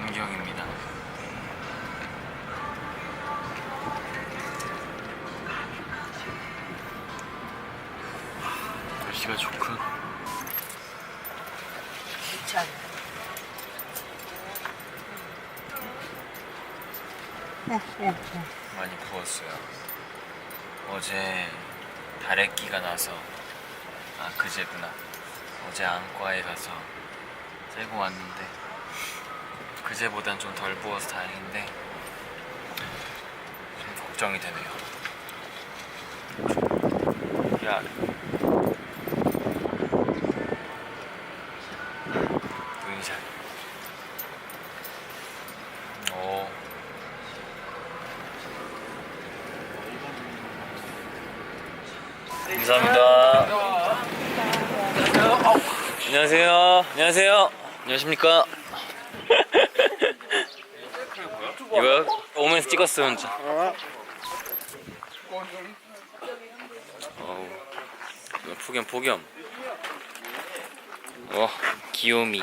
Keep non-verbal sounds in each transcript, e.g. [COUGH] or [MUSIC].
문경입니다. 날씨가 좋군. 참. 많이 부었어요. 어제 다래끼가 나서 아 그제구나. 어제 안과에 가서 쐬고 왔는데 그제보단 좀 덜 부어서 다행인데 좀 걱정이 되네요. 야. 눈샷. 오. 감사합니다. 안녕하세요. 안녕하세요. 안녕하십니까. [LAUGHS] 이거 오면서 찍었어 혼자. 어우, 폭염 폭염. 와 귀요미.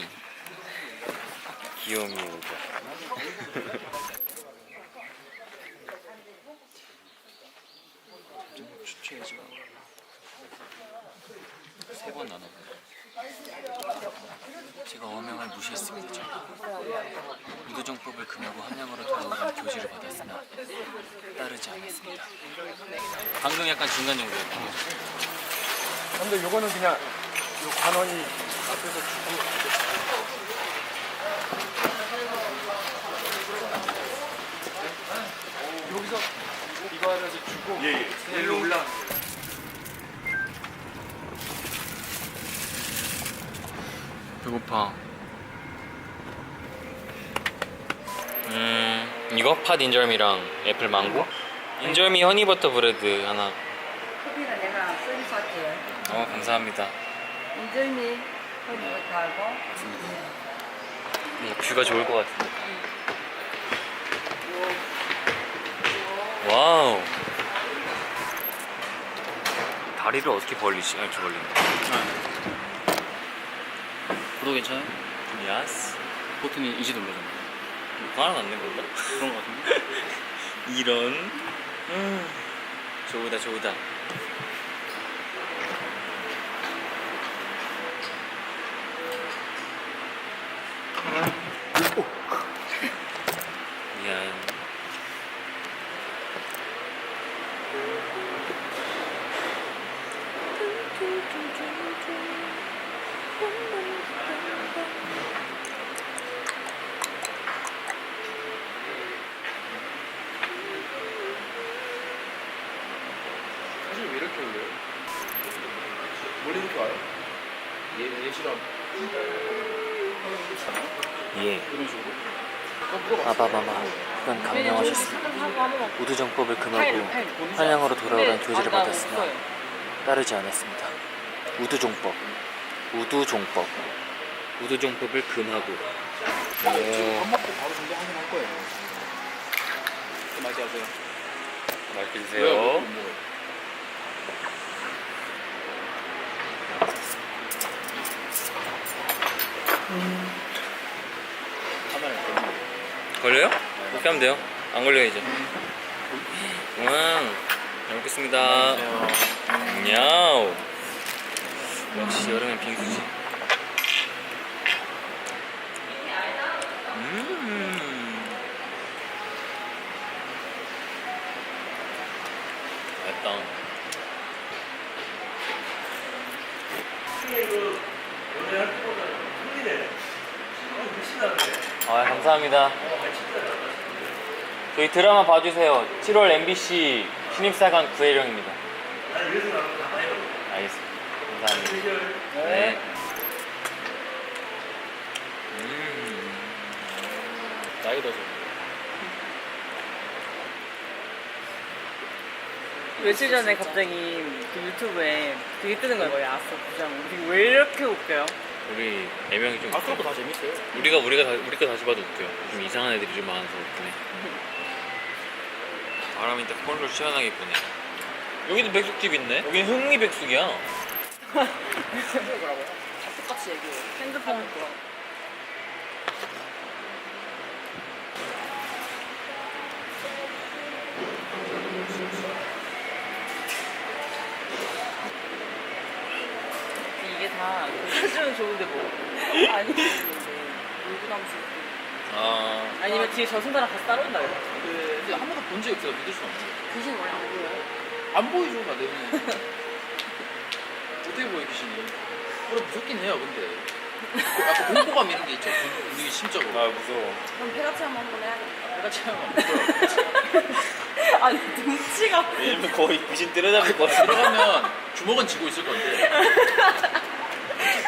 귀요미 오다. 좀 추천해줘. 세번 나눠. 제가 어명을 무시했습니다. 제가 무도정법을 금하고 함량으로 돌아오라는 교지를 받았으나 따르지 않았습니다. 방금 약간 중간 정도였고 근데 요거는 그냥 요 관원이 앞에서 주고 여기서 이거 하면서 주고 일로 올라 배고파. 음 이거 팥 인절미랑 애플 망고? 인절미 허니버터 브레드 하나. 커피는 내가 서비스 할게. 어 감사합니다. 인절미 허니버터 하고. 이 뷰가 좋을 것 같은데. 와우. 다리를 어떻게 벌리지? 아, 이렇게 벌린다. 구 도 괜찮아요? 야스. 버튼이 이지 눌러잖아요. 이거 하나 안된 건가? 그런 거 같은데? [LAUGHS] 이런. 음. 좋다, 좋다. 미안. 사실 왜 이렇게 올려요? 원래 이렇게 와요? 얘 얘처럼 예. 이런 식으로 아바마마 그건 감명하셨습니다. 우두정법을 금하고 한양으로 돌아오라는 교지를 받았으나 따르지 않았습니다. 우두종법, 우두종법, 우두종법을 금하고. 밥 먹고 바로 정도 확인할 거예요 좀 맞이 하세요 맛있게 못 드세요. 카메라 때문에 걸려요? 그렇게 하면 돼요. 안 걸려요 이제. 와, 잘 먹겠습니다. 야우. 역시 여름엔 빙수지. 음. 맛있다. 아 감사합니다. 저희 드라마 봐주세요. 7월 MBC 신입사관 구혜령입니다. 알겠습니다. 감사합니다. 네. 음. 나이 더서 며칠 전에 갑자기 그 유튜브에 그게 뜨는 거예요. 야스 부장. 되게 왜 이렇게 웃겨요? 우리 네 명이 좀아 그런 거다 재밌어요 우리가 우리가 다, 우리 거 다시 봐도 웃겨. 좀 이상한 애들이 좀 많아서 웃기네. 바람이 딱 펄펄 시원하게 부네. 여기도 백숙집 있네. 여기는 흥미 백숙이야. 똑같이 얘기해. 핸드폰 거. 이게 다 사주면 좋은데 뭐 나면 좋은데 아 아니면 뒤에 저승사랑 같이 따라온다 그래 그, 근데 한 번도 본 적이 없어서 믿을 수 없어. 귀신 원래 안 보여요? 안 보이죠, [LAUGHS] 어떻게 보여, 귀신이? 그래, 무섭긴 해요, 근데. 그 약간 공포감 이런 게 있죠, 우리 심적으로. 아 무서워. 그럼 폐가 체험 한번 해야겠다 내가 체험하면 아니 등치가 왜냐면 거의 귀신 때려잡을 것 같아. 들어가면 주먹은 쥐고 있을 건데.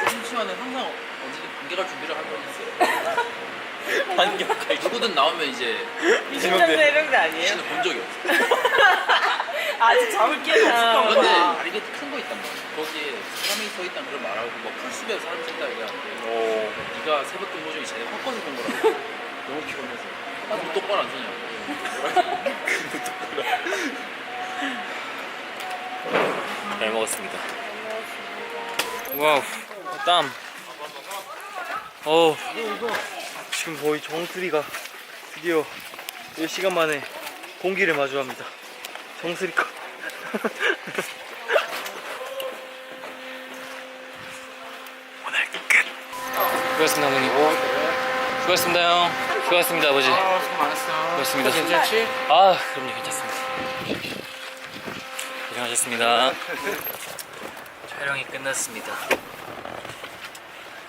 심심하는 항상 언제든 관계갈 준비를 하고 있어요. 반격할 누구든 나오면 이제 이신장대 이런 게 아니에요? 귀신을 본 적이 없어. 아직 잠을 깨서 근데 없었구나 다리게 큰 거 있단 말이야. 거기에 사람이 서 있다는 그런 말하고 뭐 풀숲에 사람이 서 있다 얘기하는데 오. 네가 세뱃돈 모종이 제일 헛것을 본 거라고. [LAUGHS] 너무 피곤해서. 나눈 똑바로 안 서냐고. [LAUGHS] 잘 먹었습니다. 와우, 땀. 어, 지금 거의 정수리가 드디어 10시간 만에 공기를 마주합니다. 정수리가. [LAUGHS] 수고하셨습니다, 어머님. 수고하셨습니다, 형. 수고하셨습니다, 아버지. 아, 수고 많았어. 수고하셨습니다. 괜찮지? 아, 그럼요, 괜찮습니다. 고생하셨습니다. 촬영이 끝났습니다.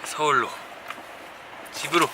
서울로 집으로.